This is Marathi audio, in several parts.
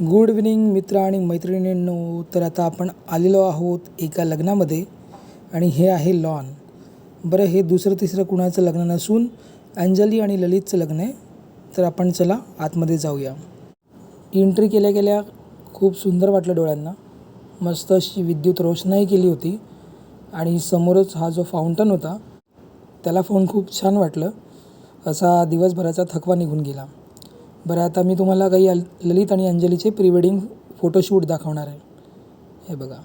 गुड इव्हनिंग मित्र आणि मैत्रिणींनो. तर आता आपण आलेलो आहोत एका लग्नामध्ये आणि हे आहे लॉन. बरं हे दुसरं तिसरं कुणाचं लग्न नसून अंजली आणि ललितचं लग्न आहे. तर आपण चला आतमध्ये जाऊया. एंट्री केल्या गेल्या खूप सुंदर वाटलं डोळ्यांना. मस्त अशी विद्युत रोषणाई केली होती आणि समोरच हा जो फाउंटन होता त्याला फोन खूप छान वाटलं. असा दिवसभराचा थकवा निघून गेला. बरं आता मी तुम्हाला काही अल ललित आणि अंजलीचे प्री वेडिंग फोटोशूट दाखवणार आहे. हे बघा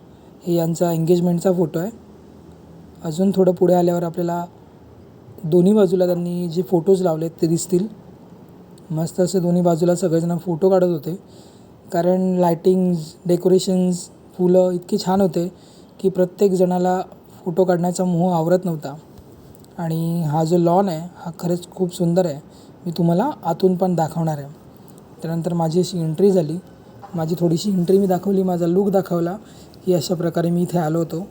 हे यांचा एंगेजमेंटचा फोटो आहे. अजून थोडं पुढे आल्यावर आपल्याला दोन्ही बाजूला त्यांनी जे फोटोज लावलेत ते दिसतील. मस्त असे दोन्ही बाजूला सगळेजण फोटो काढत होते. कारण लायटिंग्ज डेकोरेशन्स फुलं इतकी छान होते की प्रत्येक जणाला फोटो काढण्याचा मोह आवरत नव्हता. आणि हा जो लॉन आहे हा खरंच खूप सुंदर आहे. मी तुम्हाला आतून पण दाखवणार आहे. त्यानंतर माझी अशी एंट्री झाली. माझी थोडीशी एंट्री मी दाखवली. माझा लूक दाखवला की अशा प्रकारे मी इथे आलो होतो.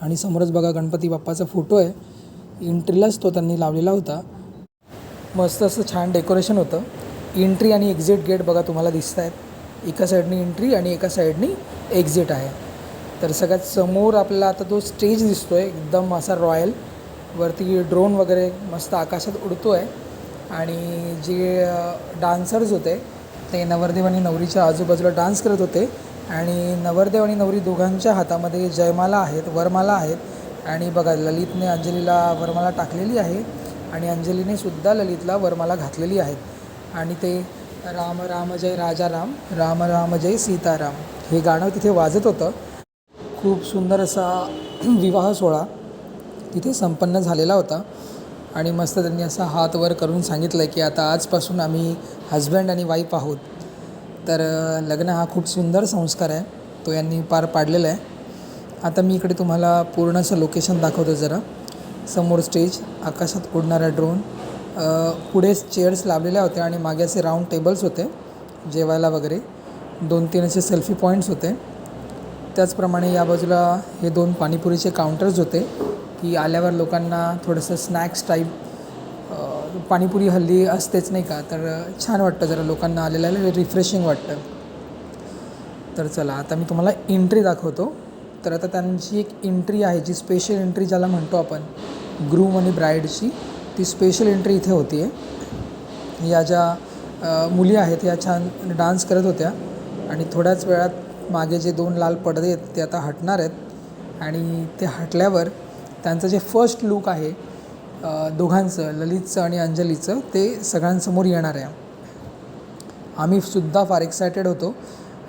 आणि समोरच बघा गणपती बाप्पाचा फोटो आहे. एंट्रीलाच तो त्यांनी लावलेला होता. मस्त असं छान डेकोरेशन होतं. एंट्री आणि एक्झिट गेट बघा तुम्हाला दिसत आहेत एका साईडनी एंट्री आणि एका साईडनी एक्झिट आहे. तर सगळ्यात समोर आपल्याला आता तो स्टेज दिसतो आहे एकदम असा रॉयल वरती ड्रोन वगैरे मस्त आकाशात उडतो आहे आणि जे डान्सर्स होते ते नवरदेव आणि नवरीच्या आजूबाजूला डान्स करत होते. आणि नवरदेव आणि नवरी दोघांच्या हातामध्ये जयमाला आहेत वरमाला आहेत. आणि बघा ललितने अंजलीला वरमाला टाकलेली आहे. आणि अंजलीने सुद्धा ललितला वरमाला घातलेली आहेत आणि ते राम राम जय राजा राम राम राम जय सीताराम हे गाणं तिथे वाजत होतं. खूप सुंदर असा विवाह सोहळा तिथे संपन्न झालेला होता. आणि मस्त त्यांनी असा हात वर करून सांगितलं की आता आजपासून आम्ही हजबंड आणि वाईफ आहोत. तर लग्न हा खूप सुंदर संस्कार आहे. तो यांनी पार पाडलेला आहे. आता मी इकडे तुम्हाला पूर्ण असं लोकेशन दाखवतो जरा. समोर स्टेज आकाशात उडणारा ड्रोन पुढे चेअर्स लावलेल्या होत्या आणि मागे असे राऊंड टेबल्स होते जेवायला वगैरे. दोन तीन असे सेल्फी पॉईंट्स होते. त्याचप्रमाणे या बाजूला हे दोन पाणीपुरीचे काउंटर्स होते. की आल्यावर लोकांना थोडंसं स्नॅक्स टाईप पाणीपुरी हल्ली असतेच नाही का? तर छान वाटतं जरा लोकांना आलेलं रिफ्रेशिंग वाटतं. तर चला आता मी तुम्हाला एंट्री दाखवतो. तर आता त्यांची एक एंट्री आहे जी स्पेशल एंट्री ज्याला म्हणतो आपण ग्रूम आणि ब्राईडची ती स्पेशल एंट्री इथे होती आहे या ज्या मुली आहेत या छान डान्स करत होत्या. आणि थोड्याच वेळात मागे जे दोन लाल पडदे आहेत ते आता हटणार आहेत. आणि ते हटल्यावर त्यांचं जे फर्स्ट लुक आहे दोघांचं ललितचं आणि अंजलीचं ते सगळ्यांसमोर येणार आहे. आम्ही सुद्धा फार एक्सायटेड होतो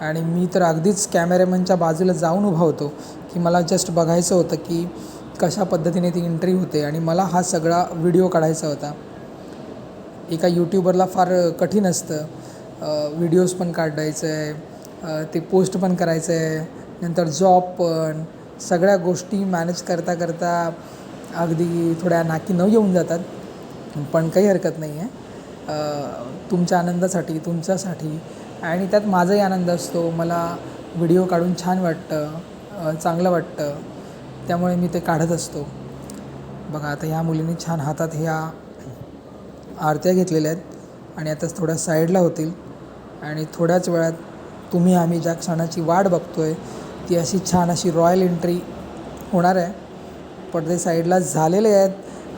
आणि मी तर अगदीच कॅमेरामॅनच्या बाजूला जाऊन उभा होतो की मला जस्ट बघायचं होतं की कशा पद्धतीने ती एंट्री होते आणि मला हा सगळा व्हिडिओ काढायचा होता. एका यूट्यूबरला फार कठीण असतं. व्हिडिओज पण काढायचं आहे ते पोस्ट पण करायचं आहे नंतर जॉब पण सगळ्या गोष्टी मॅनेज करता करता अगदी थोड्या नाकी न येऊन जातात. पण काही हरकत नाही आहे तुमच्या आनंदासाठी तुमच्यासाठी आणि त्यात माझाही आनंद असतो. मला व्हिडिओ काढून छान वाटतं. चांगलं वाटतं. त्यामुळे मी ते काढत असतो. बघा आता ह्या मुलींनी छान हातात ह्या आरत्या घेतलेल्या आहेत आणि आता थोड्या साईडला होतील. आणि थोड्याच वेळात तुम्ही आम्ही ज्या क्षणाची वाट बघतो आहे ती अशी छान अशी रॉयल एंट्री होणार आहे. पडदे साईडला झालेले आहेत.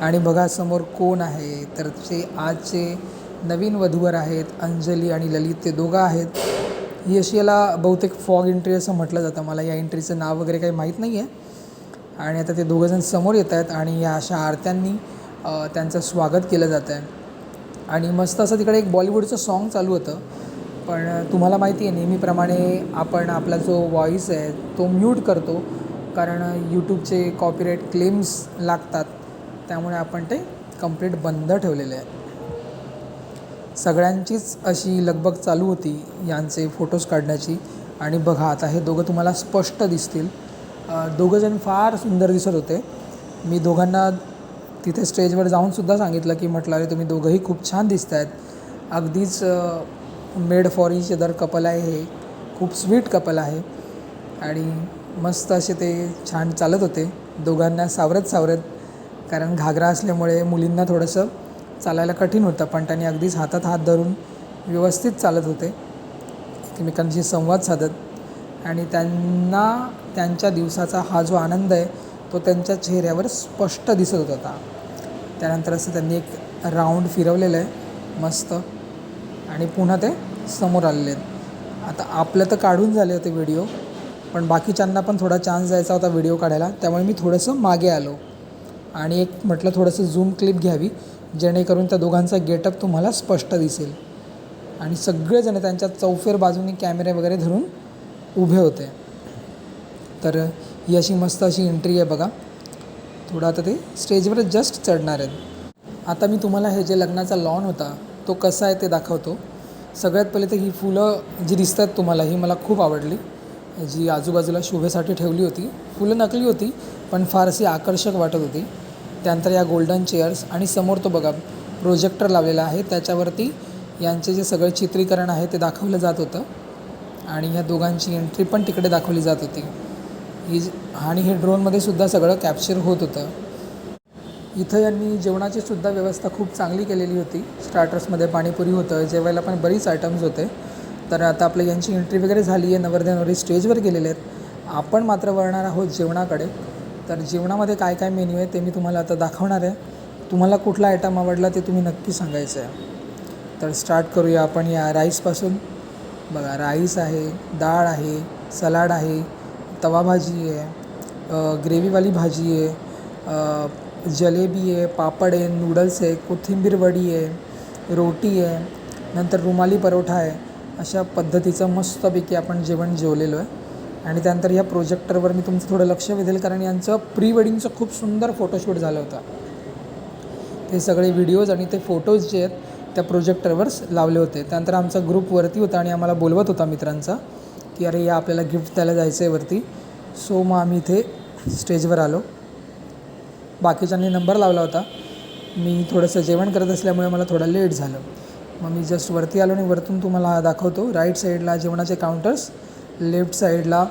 आणि बघा समोर कोण आहे? तर ते आजचे नवीन वधूवर आहेत. अंजली आणि ललित ते दोघं आहेत. ही अशी याला बहुतेक फॉग एंट्री असं म्हटलं जातं. मला या एंट्रीचं नाव वगैरे काही माहीत नाही आहे. आणि आता ते दोघंजण समोर येत आहेत आणि या अशा आरत्यांनी त्यांचं स्वागत केलं जातं आहे आणि मस्त असं तिकडे एक बॉलिवूडचं सॉन्ग चालू होतं. पण तुम्हाला माहिती आहे नेहमीप्रमाणे आपण आपला जो व्हॉईस आहे तो म्यूट करतो. कारण यूट्यूबचे कॉपीराईट क्लेम्स लागतात. त्यामुळे आपण ते कंप्लीट बंद ठेवलेले आहे. सगळ्यांचीच अशी लगबग चालू होती यांचे फोटोज काढण्याची. आणि बघा आता हे दोघं तुम्हाला स्पष्ट दिसतील. दोघंजण फार सुंदर दिसत होते. मी दोघांना तिथे स्टेजवर जाऊनसुद्धा सांगितलं की म्हटलं अरे तुम्ही दोघंही खूप छान दिसत आहेत अगदीच made for each other couple आहे. हे खूप स्वीट कपल आहे. आणि मस्त असे ते छान चालत होते. दोघांना सावरत सावरत कारण घागरा असल्यामुळे मुलींना थोडंसं चालायला कठीण होतं पण त्यांनी अगदीच हातात हात धरून व्यवस्थित चालत होते. एकमेकांशी संवाद साधत. आणि त्यांना त्यांच्या दिवसाचा हा जो आनंद आहे तो त्यांच्या चेहऱ्यावर स्पष्ट दिसत होता. त्यानंतर असं त्यांनी एक राऊंड फिरवलेलं आहे. मस्त. आणि पुन्हा ते समोर आलेले आहेत. आता आपलं तर काढून झाले होते व्हिडिओ पण बाकीच्यांना पण थोडा चान्स द्यायचा होता व्हिडिओ काढायला. त्यामुळे मी थोडंसं मागे आलो. आणि एक म्हटलं थोडंसं झूम क्लिप घ्यावी जेणेकरून त्या दोघांचा गेटअप तुम्हाला स्पष्ट दिसेल. आणि सगळेजण त्यांच्या चौफेर बाजूनी कॅमेरे वगैरे धरून उभे होते. तर ही अशी मस्त अशी एंट्री आहे बघा. थोडं आता ते स्टेजवर जस्ट चढणार आहेत. आता मी तुम्हाला हे जे लग्नाचा लॉन होता तो कसा आहे ते दाखवतो. सगळ्यात पहिले तर ही फुलं जी दिसतात तुम्हाला ही मला खूप आवडली. जी आजूबाजूला शोभेसाठी ठेवली होती. फुलं नकली होती पण फारशी आकर्षक वाटत होती. त्यानंतर या गोल्डन चेअर्स आणि समोर तो बघा प्रोजेक्टर लावलेला आहे. त्याच्यावरती यांचे जे सगळे चित्रीकरण आहे ते दाखवलं जात होतं. आणि ह्या दोघांची एंट्री पण तिकडे दाखवली जात होती. ही आणि हे ड्रोनमध्ये सुद्धा सगळं कॅप्चर होत होतं. इथं यांनी जेवणाची सुद्धा व्यवस्था खूप चांगली केलेली होती. स्टार्टर्समध्ये पाणीपुरी होतं जेवायला पण बरीच आयटम्स होते. तर आता आपलं यांची एंट्री वगैरे झाली आहे नवरदेनवरी स्टेजवर गेलेले आहेत. आपण मात्र वळणार आहोत जेवणाकडे. तर जेवणामध्ये काय काय मेन्यू आहे ते मी तुम्हाला आता दाखवणार आहे. तुम्हाला कुठला आयटम आवडला ते तुम्ही नक्की सांगायचं आहे. तर स्टार्ट करूया आपण या राईसपासून बघा राईस आहे डाळ आहे सलाड आहे तवा भाजी आहे ग्रेव्हीवाली भाजी आहे जलेबी आहे पापड आहे नूडल्स आहे कोथिंबीर वडी आहे रोटी आहे नंतर रुमाली परोठा आहे अशा पद्धतीचं मस्तपैकी आपण जेवण जेवलेलो आहे. आणि त्यानंतर या प्रोजेक्टरवर मी तुमचं थोडं लक्ष वेधेल कारण यांचं प्री वेडिंगचं खूप सुंदर फोटोशूट झालं होतं. ते सगळे व्हिडिओज आणि ते फोटोज जे आहेत त्या प्रोजेक्टरवर लावले होते. त्यानंतर आमचा ग्रुप वरती होता आणि आम्हाला बोलवत होता मित्रांचा की अरे या आपल्याला गिफ्ट द्यायला जायचं आहे वरती. सो मग आम्ही इथे स्टेजवर आलो. बाकीच्यांनी नंबर लावला होता. मी थोडंसं जेवण करत असल्यामुळे मला थोडं लेट झालं. मग मी जस्ट वरती आलो आणि वरतून तुम्हाला दाखवतो. राईट साईडला जेवणाचे काउंटर्स लेफ्ट साईडला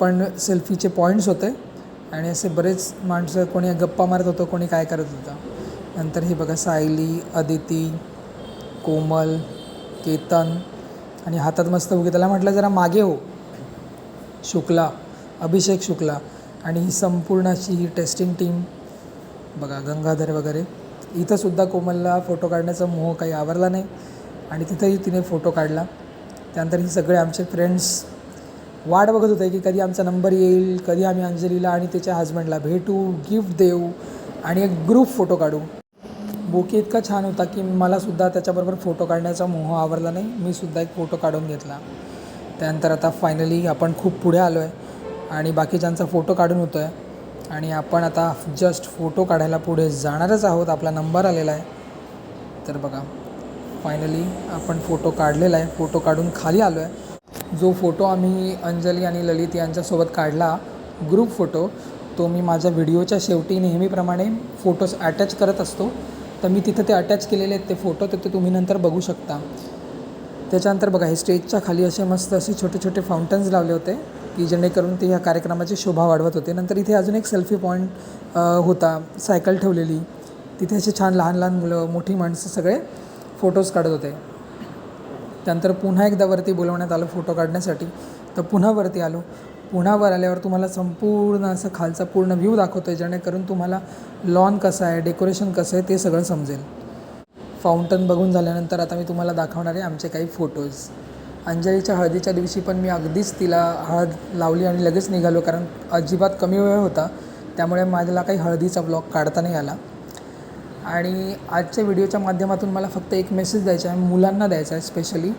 पण सेल्फीचे पॉईंट्स होते. आणि असे बरेच माणसं कोणी गप्पा मारत होतं कोणी काय करत होतं. नंतर हे बघा सायली अदिती कोमल केतन आणि हातात मस्त उगी त्याला म्हटलं जरा मागे हो. शुक्ला अभिषेक शुक्ला. आणि ही संपूर्ण अशी ही टेस्टिंग टीम बघा गंगाधर वगैरे इथंसुद्धा कोमलला फोटो काढण्याचा मोह काही आवरला नाही. आणि तिथंही तिने फोटो काढला. त्यानंतर ही सगळे आमचे फ्रेंड्स वाट बघत होते की कधी आमचा नंबर येईल कधी आम्ही अंजलीला आणि तिच्या हजबंडला भेटू गिफ्ट देऊ आणि एक ग्रुप फोटो काढू. बोके इतका छान होता की मलासुद्धा त्याच्याबरोबर फोटो काढण्याचा मोह आवरला नाही. मी सुद्धा एक फोटो काढून घेतला. त्यानंतर आता फायनली आपण खूप पुढे आलो आहे आणि बाकीच्यांचा फोटो काढून होतो आहे आणि आपण आता जस्ट फोटो काढायला पुढे जाणारच आहोत. आपला नंबर आलेला आहे. तर बघा फायनली आपण फोटो काढलेला आहे. फोटो काढून खाली आलो आहे जो फोटो आम्ही अंजली आणि ललित यांच्यासोबत काढला ग्रुप फोटो तो मी माझ्या व्हिडिओच्या शेवटी नेहमीप्रमाणे फोटोज अटॅच करत असतो. तर मी तिथं ते अटॅच केलेले आहेत ते फोटो तर ते तुम्ही नंतर बघू शकता. त्याच्यानंतर बघा हे स्टेजच्या खाली असे मस्त असे छोटे छोटे फाउंटन्स लावले होते. की जेणेकरून ते ह्या कार्यक्रमाची शोभा वाढवत होते. नंतर इथे अजून एक सेल्फी पॉईंट होता. सायकल ठेवलेली. तिथे असे छान लहान लहान मुलं मोठी माणसं सगळे फोटोज काढत होते. त्यानंतर पुन्हा एकदा वरती बोलवण्यात आलं फोटो काढण्यासाठी. तर पुन्हा वरती आलो. पुन्हा वर आल्यावर तुम्हाला संपूर्ण असं खालचा पूर्ण व्ह्यू दाखवतो आहे जेणेकरून तुम्हाला लॉन कसं आहे डेकोरेशन कसं आहे ते सगळं समजेल. फाउंटन बघून झाल्यानंतर आता मी तुम्हाला दाखवणार आहे आमचे काही फोटोज अंजलीच्या हळदीच्या दिवशी पण मी अगदीच तिला हळद लावली आणि लगेच निघालो कारण अजिबात कमी वेळ होता. त्यामुळे माझ्याला काही हळदीचा ब्लॉग काढता नाही आला. आणि आजच्या व्हिडिओच्या माध्यमातून मला फक्त एक मेसेज द्यायचा आहे मुलांना द्यायचा आहे स्पेशली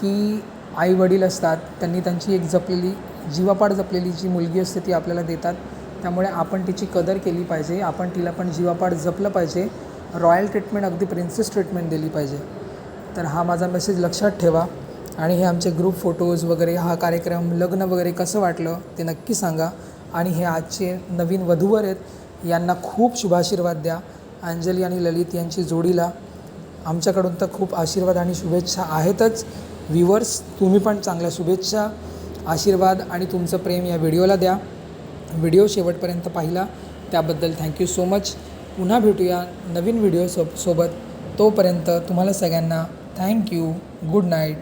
की आई वडील असतात त्यांनी त्यांची एक जपलेली जीवापाड जपलेली जी मुलगी असते ती आपल्याला देतात. त्यामुळे आपण तिची कदर केली पाहिजे आपण तिला पण जीवापाड जपलं पाहिजे. रॉयल ट्रीटमेंट अगदी प्रिन्सेस ट्रीटमेंट दिली पाहिजे. तर हा माझा मेसेज लक्षात ठेवा. आणि हे आमचे ग्रुप फोटोज वगैरे हा कार्यक्रम लग्न वगैरे कसं वाटलं ते नक्की सांगा. आणि हे आजचे नवीन वधूवर आहेत यांना खूप शुभाशीर्वाद द्या. अंजली आणि ललित यांची जोडीला आमच्याकडून तर खूप आशीर्वाद आणि शुभेच्छा आहेतच. व्ह्युअर्स तुम्ही पण चांगल्या शुभेच्छा आशीर्वाद आणि तुमचं प्रेम या व्हिडिओला द्या. व्हिडिओ शेवटपर्यंत पाहिला त्याबद्दल थँक्यू सो मच पुन्हा भेटूया नवीन व्हिडिओ सो सोबत. तोपर्यंत तुम्हाला सगळ्यांना थँक्यू गुड नाईट